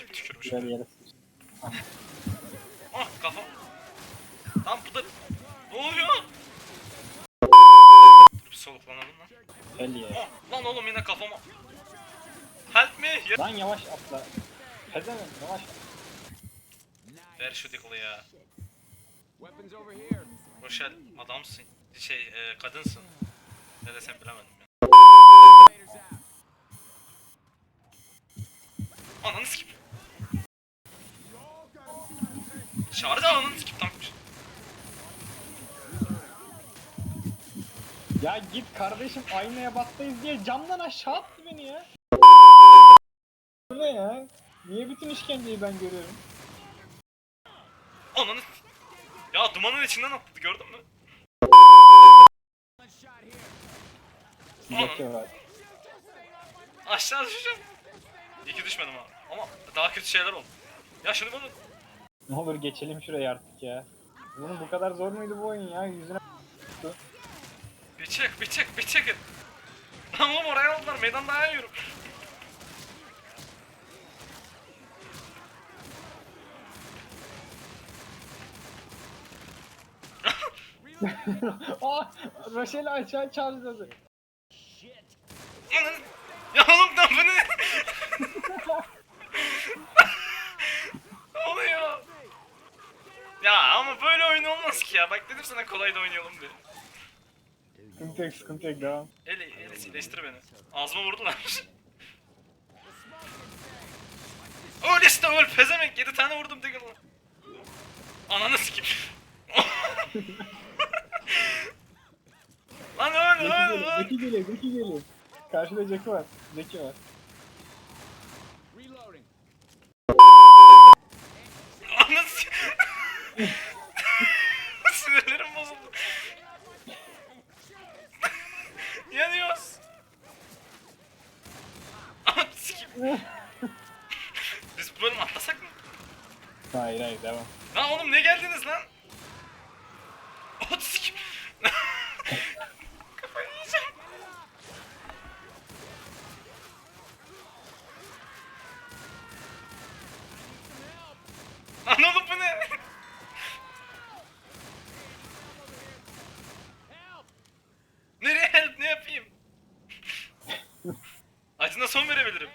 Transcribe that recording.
Tip tükürmüş. Güzel yere. Ah kafam. Lan bu da... Ne oluyor? Dur bir soluklanalım lan. El ye. Ah, lan oğlum yine kafama. Help me. Ya- Lan yavaş atla. Pezevenk yavaş. Ver şu dikli ya. Roşel adamsın. Şey e, kadınsın. Ne desem bilemedim ya. Invaders out. Sikip. Dışarıda ananı sikip tankmış. Ya git kardeşim aynaya battayız diye camdan aşağı attı beni ya. Bu ne ya? Niye bütün işkenceyi ben görüyorum? Ananı s- Ya dumanın içinden attı gördün mü? Zeki var. Aşağı düşeceğim. İyi ki düşmedim abi. Ama daha kötü şeyler oldu. Ya şunu bana... Ne olur geçelim şuraya artık ya. Bunun bu kadar zor muydu bu oyun ya? Yüzüne Bir çek, bir çek, bir çekin. Lan oğlum oraya aldılar. Meydan dayanıyorum. Aa! Roşel'i aşağı çağırdı. Ya oğlum lan bu ne? ne oluyor? Ya ama böyle oyun olmaz ki ya. Bak dedim sana kolay da oynayalım diye. Sıkıntı yok sıkıntı yok devam. Eli, eli iyileştir beni. Ağzıma vurdular. öl işte öl pezemek. 7 tane vurdum Diggle'la. Ananı sikim. Lan öl öl öl. Zeki geliyor, Zeki geliyor. Karşıda Zeki var. Zeki var. Ananı sikim. Sinirlerim bozuldu. Yanıyoruz. Ananı sikim. Biz bu bölüm atlasak mı? Hayır hayır devam. Lan oğlum ne geldiniz lan? Ot sikim. Kafayı yiyeceğim. Lan oğlum bu ne? Nereye help ne yapayım? Acına son verebilirim.